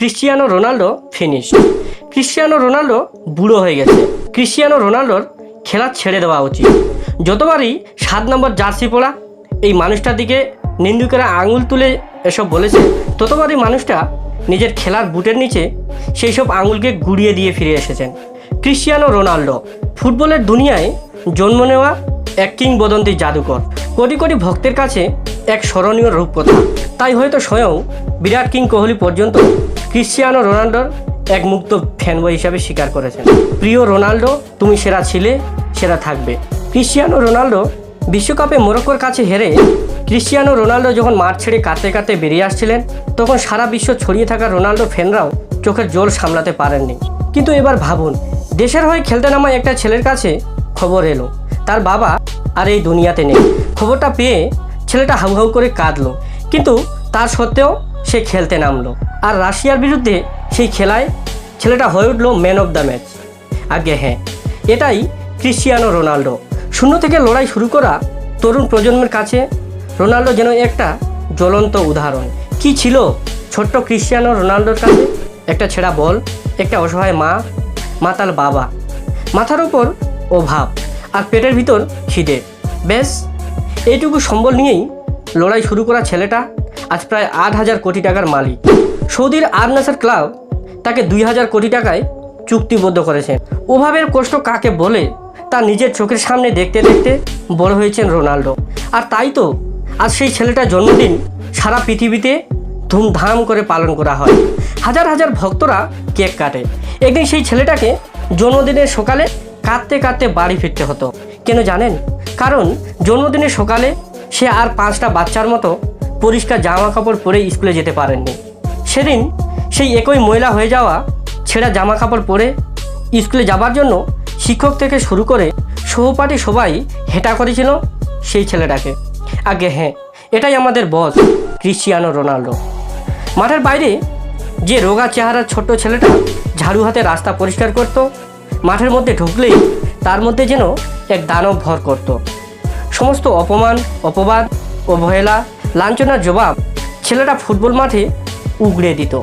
Cristiano Ronaldo finish Cristiano Ronaldo বুড়ো হয়ে গেছে। ক্রিশ্চিয়ানো রোনাল্ডোর খেলা ছেড়ে দেওয়া উচিত। যতবারই সাত নম্বর জার্সি পরা এই মানুষটার দিকে নিন্দুকেরা আঙুল তুলে এসব বলেছে, ততবারই মানুষটা নিজের খেলার বুটের নিচে সেই সব আঙুলকে গুড়িয়ে দিয়ে ফিরে এসেছেন। ক্রিশ্চিয়ানো রোনাল্ডো ফুটবলের দুনিয়ায় জন্ম নেওয়া এক কিংবদন্তি জাদুকর। কোটি কোটি ভক্তের কাছে এক স্মরণীয় রূপকথা। তাই হয়তো স্বয়ং বিরাট কিং কোহলি পর্যন্ত ক্রিশ্চিয়ানো রোনাল্ডোর এক মুক্ত ফ্যানবয় হিসাবে স্বীকার করেছেন। প্রিয় রোনাল্ডো, তুমি সেরা ছিলে, সেরা থাকবে। ক্রিশ্চিয়ানো রোনাল্ডো বিশ্বকাপে মোরক্কোর কাছে হেরে ক্রিশ্চিয়ানো রোনাল্ডো যখন মাঠ ছেড়ে কাঁদতে কাঁদতে বেরিয়ে আসছিলেন, তখন সারা বিশ্ব ছড়িয়ে থাকা রোনাল্ডো ফ্যানরাও চোখের জল সামলাতে পারেননি। কিন্তু এবার ভাবুন, দেশের হয়ে খেলতে নামা একটা ছেলের কাছে খবর এলো। তার বাবা আর এই দুনিয়াতে নেই। খবরটা পেয়ে ছেলেটা হাউ হাউ করে কাঁদলো। কিন্তু তার সত্ত্বেও সে খেলতে নামলো। আর রাশিয়ার বিরুদ্ধে সেই খেলায় ছেলেটা হয়ে উঠল ম্যান অফ দ্য ম্যাচ আগে হ্যাঁ এটাই ক্রিশ্চিয়ানো রোনাল্ডো শূন্য থেকে লড়াই শুরু করা তরুণ প্রজন্মের কাছে রোনাল্ডো যেন একটা জ্বলন্ত উদাহরণ। কি ছিল ছোট্ট ক্রিশ্চিয়ানো রোনাল্ডোর কাছে? একটা ছেঁড়া বল, একটা অসহায় মা, মাতাল বাবা। মাথার ওপর অভাব আর পেটের ভিতর খিদে। ব্যাস, এইটুকু সম্বল নিয়েই লড়াই শুরু করা ছেলেটা আজ প্রায় আট হাজার কোটি টাকার মালিক। সৌদির আর নাসার ক্লাব তাকে দুই হাজার কোটি টাকায় চুক্তিবদ্ধ করেছেন অভাবের কষ্ট কাকে বলে, তা নিজের চোখের সামনে দেখতে দেখতে বড় হয়েছেন রোনাল্ডো। আর তাই তো আজ সেই ছেলেটার জন্মদিন সারা পৃথিবীতে ধুমধাম করে পালন করা হয়। হাজার হাজার ভক্তরা কেক কাটে। একদিন সেই ছেলেটাকে জন্মদিনের সকালে কাঁদতে কাঁদতে বাড়ি ফিরতে হতো। কেন জানেন? কারণ জন্মদিনের সকালে সে আর পাঁচটা বাচ্চার মতো পরিষ্কার জামা কাপড় পরে স্কুলে যেতে পারেননি। সেদিন সেই একই ময়লা হয়ে যাওয়া ছেঁড়া জামা কাপড় পরে স্কুলে যাবার জন্য শিক্ষক থেকে শুরু করে সহপাঠী সবাই হেঁটা করেছিল সেই ছেলেটাকে। আগে হ্যাঁ এটাই আমাদের বস, ক্রিশ্চিয়ানো রোনাল্ডো মাঠের বাইরে যে রোগা চেহারার ছোট্ট ছেলেটা ঝাড়ু হাতে রাস্তা পরিষ্কার করত, মাঠের মধ্যে ঢুকলেই তার মধ্যে যেন এক দানব ভর করত। সমস্ত অপমান, অপবাদ অবহেলা লাঞ্ছনার জবাব ছেলেটা ফুটবল মাঠে উগড়ে দিত।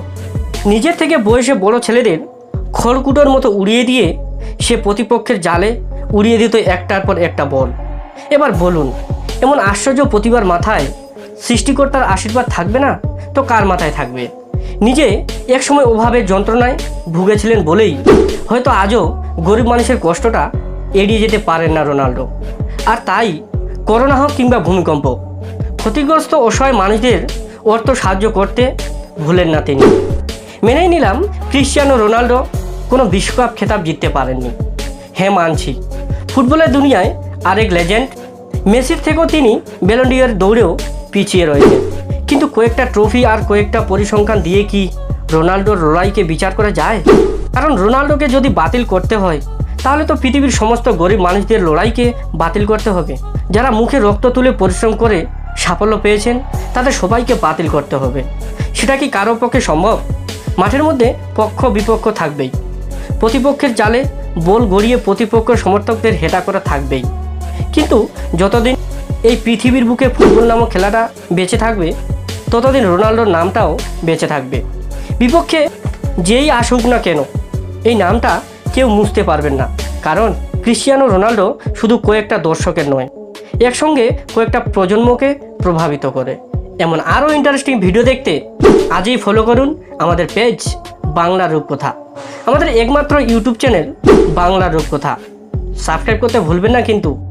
নিজের থেকে বয়সে বড় ছেলেদের খড়কুটোর মতো উড়িয়ে দিয়ে সে প্রতিপক্ষের জালে উড়িয়ে দিত একটার পর একটা বল। এবার বলুন, এমন আশ্চর্য প্রতিভার মাথায় সৃষ্টিকর্তার আশীর্বাদ থাকবে না? তো কার মাথায় থাকবে? নিজে একসময় অভাবের যন্ত্রণায় ভুগেছিলেন বলেই হয়তো আজও গরিব মানুষের কষ্টটা এড়িয়ে যেতে পারেন না রোনাল্ডো। আর তাই করোনা হোক কিংবা ভূমিকম্প ক্ষতিগ্রস্ত অসহায় মানুষদের অর্থ সাহায্য করতে ভুলেন না তিনি। মেনেই নিলাম ক্রিশ্চিয়ানো রোনাল্ডো কোনো বিশ্বকাপ খেতাব জিততে পারেননি। হ্যাঁ মানছি। ফুটবলের দুনিয়ায় আরেক লেজেন্ড। মেসির থেকেও তিনি বেলন্ডিয়ার দৌড়েও পিছিয়ে রয়েছেন। কিন্তু কয়েকটা ট্রফি আর কয়েকটা পরিসংখ্যান দিয়ে কি রোনাল্ডোর লড়াইকে বিচার করা যায়? কারণ রোনাল্ডোকে যদি বাতিল করতে হয়, তাহলে তো পৃথিবীর সমস্ত গরিব মানুষদের লড়াইকে বাতিল করতে হবে। যারা মুখে রক্ত তুলে পরিশ্রম করে সাফল্য পেয়েছেন, তাদের সবাইকে বাতিল করতে হবে। সেটা কি কারও পক্ষে সম্ভব? মাঠের মধ্যে পক্ষ বিপক্ষ থাকবেই। প্রতিপক্ষের জালে বল গড়িয়ে প্রতিপক্ষ সমর্থকদের হেটা করা থাকবেই। কিন্তু যতদিন এই পৃথিবীর বুকে ফুটবল নামক খেলাটা বেঁচে থাকবে, ততদিন রোনাল্ডোর নামটাও বেঁচে থাকবে। বিপক্ষে যেই আসুক না কেন, এই নামটা কেউ মুছতে পারবেন না। কারণ ক্রিশ্চিয়ানো রোনাল্ডো শুধু কয়েকটা দর্শকের নয়, একসঙ্গে কয়েকটা প্রজন্মকে প্রভাবিত করে। এমন আরও ইন্টারেস্টিং ভিডিও দেখতে আজই ফলো করুন আমাদের পেজ বাংলা রূপকথা। আমাদের একমাত্র ইউটিউব চ্যানেল বাংলা রূপকথা। সাবস্ক্রাইব করতে ভুলবেন না কিন্তু।